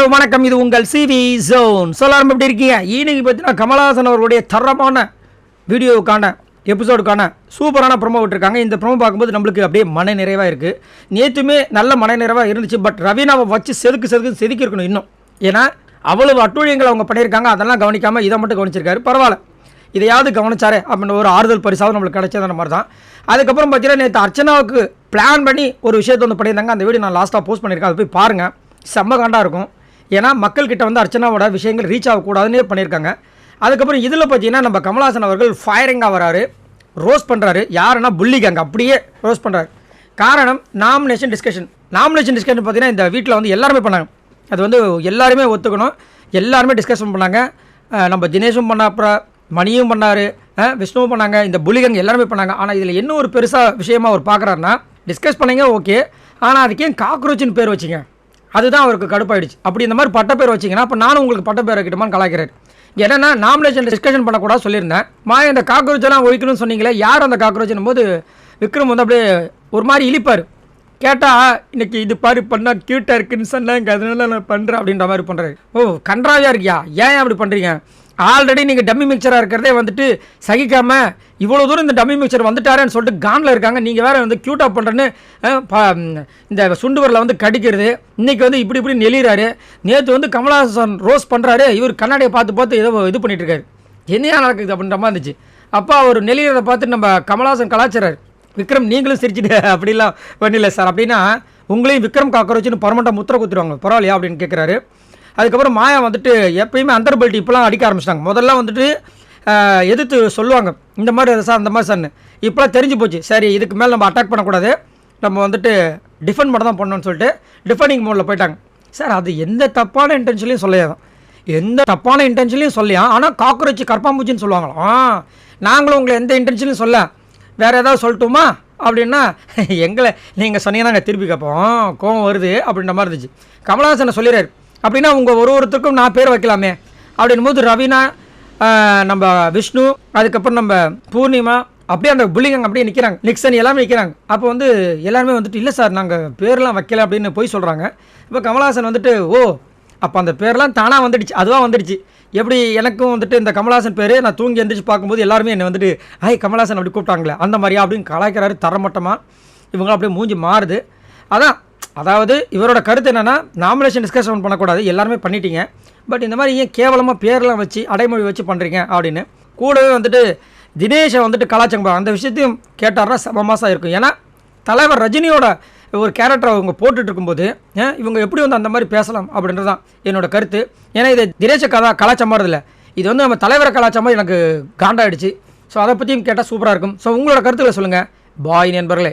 Hello வணக்கம். இது உங்கள் சிவி ஜோன் சொல்லாரம் எப்படி இருக்கீங்க? இன்னைக்கு பார்த்தீங்கன்னா கமலஹாசன் அவர்களுடைய தரமான வீடியோவுக்கான எபிசோடுக்கான சூப்பரான ப்ரொமோ விட்டுருக்காங்க. இந்த ப்ரொமோ பார்க்கும்போது நம்மளுக்கு அப்படியே மன நிறைவாக இருக்குது நேற்றுமே நல்ல மன நிறைவாக இருந்துச்சு. பட் ரவீனாவை வச்சு செதுக்கு செதுக்கு செதுக்கி இருக்கணும் இன்னும். ஏன்னா அவ்வளவு அட்டூழியங்கள் அவங்க பண்ணியிருக்காங்க. அதெல்லாம் கவனிக்காமல் இதை மட்டும் கவனிச்சிருக்காரு. பரவாயில்ல. இதையாவது கவனிச்சாரே அப்படின்னு ஒரு ஆறுதல் பரிசாவது நம்மளுக்கு கிடைச்சது மாதிரி தான் அதுக்கப்புறம் பார்த்தீங்கன்னா நேற்று அர்ச்சனாவுக்கு பிளான் பண்ணி ஒரு விஷயத்தை வந்து பண்ணியிருந்தாங்க. அந்த வீடியோ நான் லாஸ்ட்டாக போஸ்ட் பண்ணியிருக்கேன். அதை போய் பாருங்கள் செம்ம காண்டாக இருக்கும். ஏன்னா மக்கள்கிட்ட வந்து அர்ச்சனாவோட விஷயங்கள் ரீச் ஆகக்கூடாதுன்னே பண்ணியிருக்காங்க. அதுக்கப்புறம் இதில் பார்த்தீங்கன்னா நம்ம கமல்ஹாசன் அவர்கள் ஃபயரிங்காக வராரு. ரோஸ் பண்ணுறாரு யாருன்னா புள்ளி கேங் அப்படியே ரோஸ் பண்ணுறாரு காரணம் நாமினேஷன் டிஸ்கஷன் நாமினேஷன் டிஸ்கஷன் பார்த்தீங்கன்னா இந்த வீட்டில் வந்து எல்லாருமே பண்ணாங்க. அது வந்து எல்லாருமே ஒத்துக்கணும். எல்லாருமே டிஸ்கஷன் பண்ணாங்க. நம்ம தினேஷும் பண்ண அப்புறம் மணியும் பண்ணார். விஷ்ணுவும் பண்ணாங்க. இந்த புலிகங்க எல்லாருமே பண்ணாங்க. ஆனால் இதில் என்ன ஒரு பெருசாக விஷயமா அவர் பார்க்குறாருன்னா டிஸ்கஸ் பண்ணிங்க ஓகே ஆனால் அதுக்கு ஏன் காக்ரோச்சின்னு பேர் வச்சுங்க. அதுதான் அவருக்கு கடுப்பாயிடுச்சு. அப்படி இந்த மாதிரி பட்டப்பேர் வச்சிங்கன்னா அப்போ நானும் உங்களுக்கு பட்டப்பேர் வைக்கட்டுமான்னு கலாய்க்கிறார் என்னென்னா என்னன்னா நாமினேஷன் டிஸ்கஷன் பண்ணக்கூடாது சொல்லியிருந்தேன். மா இந்த காக்ரோச்செல்லாம் ஒழிக்கணும்னு சொன்னீங்களே யார் அந்த காக்ரோச்னும் போது விக்ரம் வந்து அப்படியே ஒரு மாதிரி இழிப்பார். கேட்டால் இன்னைக்கு இது பாரு பண்ணால் க்யூட்டாக இருக்குன்னு சொன்னாங்க அதனால நான் பண்ணுறேன் அப்படின்ற மாதிரி பண்ணுறாரு ஓ கன்றாவியாக இருக்கியா? ஏன் அப்படி பண்ணுறீங்க ஆல்ரெடி நீங்கள் டம்மி மிக்சராக இருக்கிறதே வந்துட்டு சகிக்காமல் இவ்வளோ தூரம் இந்த டம்மி மிக்சர் வந்துட்டாரேன்னு சொல்லிட்டு கானில் இருக்காங்க. நீங்கள் வேறு வந்து க்யூட்டாக பண்ணுறேன்னு ப- இந்த சுண்டுவரில் வந்து கடிக்கிறது. இன்றைக்கி வந்து இப்படி இப்படி நெளிகிறாரு நேற்று வந்து கமலஹாசன் ரோஸ் பண்ணுறாரு இவர் கண்ணாடியை பார்த்து பார்த்து ஏதோ இது பண்ணிகிட்ருக்காரு இருக்காரு என்னையா நடக்குது அப்படின்ற மாதிரி இருந்துச்சு. அப்போ அவர் நெளிகிறத பார்த்து நம்ம கமலஹாசன் கலாச்சாரர் விக்ரம் நீங்களும் சிரிச்சிட்டு அப்படிலாம் பண்ணல சார். அப்படின்னா உங்களையும் விக்ரம் காக்கரோச்சின்னு பர்மனெண்ட்டாக முத்திர குத்துருவாங்க பரவாயில்லையா அப்படின்னு கேட்குறாரு அதுக்கப்புறம் மாயா வந்துட்டு எப்பயுமே அந்தர்பல்ட்டி இப்போலாம் அடிக்க ஆரம்பிச்சிட்டாங்க. முதல்ல வந்துட்டு எதிர்த்து சொல்லுவாங்க. இந்த மாதிரி சார் அந்த மாதிரி சார்னு இப்போலாம் தெரிஞ்சு போச்சு. சரி இதுக்கு மேலே நம்ம அட்டாக் பண்ணக்கூடாது. நம்ம வந்துட்டு டிஃபெண்ட் மட்டும் தான் பண்ணணும்னு சொல்லிட்டு டிஃபெண்டிங் மோடில் போயிட்டாங்க. சார் அது எந்த தப்பான இன்டென்ஷன்லையும் சொல்லியாதான் எந்த தப்பான இன்டென்ஷன்லையும் சொல்லியா ஆனால் காக்ரோச் கற்பாம்பூச்சின்னு சொல்லுவாங்களாம். ஆ, நாங்களும் உங்களை எந்த இன்டென்ஷன்லையும் சொல்ல வேறு ஏதாவது சொல்லட்டுமா? அப்படின்னா எங்களை நீங்கள் சொன்னீங்கன்னா நாங்கள் திருப்பி கேட்போம். கோவம் வருது அப்படின்ற மாதிரி இருந்துச்சு. கமலஹாசனை சொல்லிடுறாரு. அப்படின்னா உங்கள் ஒரு ஒருத்தருக்கும் நான் பேர் வைக்கலாமே. அப்படின்னும் போது ரவீனா நம்ம விஷ்ணு அதுக்கப்புறம் நம்ம பூர்ணிமா அப்படியே அந்த புள்ளிங்க அப்படியே நிற்கிறாங்க நிக்சன் எல்லாமே நிற்கிறாங்க அப்போ வந்து எல்லாருமே வந்துட்டு இல்லை சார் நாங்கள் பேர்லாம் வைக்கல அப்படின்னு போய் சொல்கிறாங்க இப்போ கமலஹாசன் வந்துட்டு ஓ அப்போ அந்த பேர்லாம் தானாக வந்துடுச்சு அதுவாக வந்துடுச்சு. எப்படி எனக்கும் வந்துட்டு இந்த கமலஹாசன் பேர் நான் தூங்கி எந்திரிச்சு பார்க்கும்போது எல்லாருமே என்னை வந்துட்டு ஹாய் கமலஹாசன் அப்படி கூப்பிட்டாங்களே. அந்த மாதிரியா அப்படின்னு கலாய்க்கிறாரு தரமட்டமாக இவங்க அப்படியே மூஞ்சி மாறுது. அதான் அதாவது இவரோட கருத்து என்னென்னா நாமினேஷன் டிஸ்கஷன் பண்ணக்கூடாது எல்லாருமே பண்ணிட்டீங்க. பட் இந்த மாதிரி ஏன் கேவலமாக பேரெலாம் வச்சு அடைமொழி வச்சு பண்ணுறீங்க அப்படின்னு. கூடவே வந்துட்டு தினேஷை வந்துட்டு கலாச்சாரம் அந்த விஷயத்தையும் கேட்டார்னா சமமாசாக இருக்கும். ஏன்னா தலைவர் ரஜினியோட ஒரு கேரக்டரை அவங்க போட்டுட்டு இருக்கும்போது இவங்க எப்படி வந்து அந்த மாதிரி பேசலாம் அப்படின்றது தான் என்னோட கருத்து. ஏன்னா இது தினேஷ கதா கலாச்சாரம் இல்லை இது வந்து நம்ம தலைவரை கலாச்சாரமாக எனக்கு காண்டாயிடுச்சு. ஸோ அதை பற்றியும் கேட்டால் சூப்பராக இருக்கும். ஸோ உங்களோட கருத்துக்களை சொல்லுங்கள் பாய் நண்பர்களே.